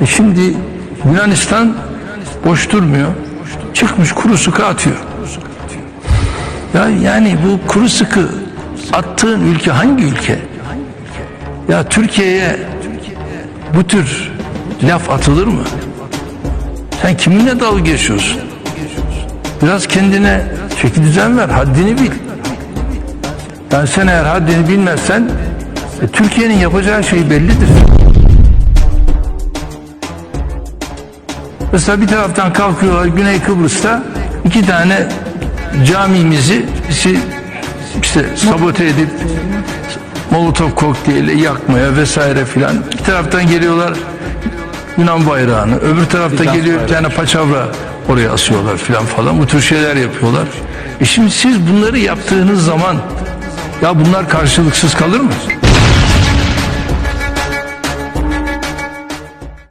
E şimdi Yunanistan boş durmuyor. Çıkmış kuru sıkı atıyor. Ya yani bu kuru sıkı attığın ülke hangi ülke? Ya Türkiye'ye bu tür laf atılır mı? Sen kiminle dalga geçiyorsun? Biraz kendine çeki düzen ver, haddini bil. Yani sen eğer haddini bilmezsen e, Türkiye'nin yapacağı şey bellidir. Mesela bir taraftan kalkıyorlar Güney Kıbrıs'ta iki tane camimizi işte sabote edip Molotov kokteyli yakmaya vesaire filan. Bir taraftan geliyorlar Yunan bayrağını, öbür tarafta geliyor bir tane paçavra oraya asıyorlar filan falan. Bu tür şeyler yapıyorlar. E şimdi siz bunları yaptığınız zaman ya bunlar karşılıksız kalır mı?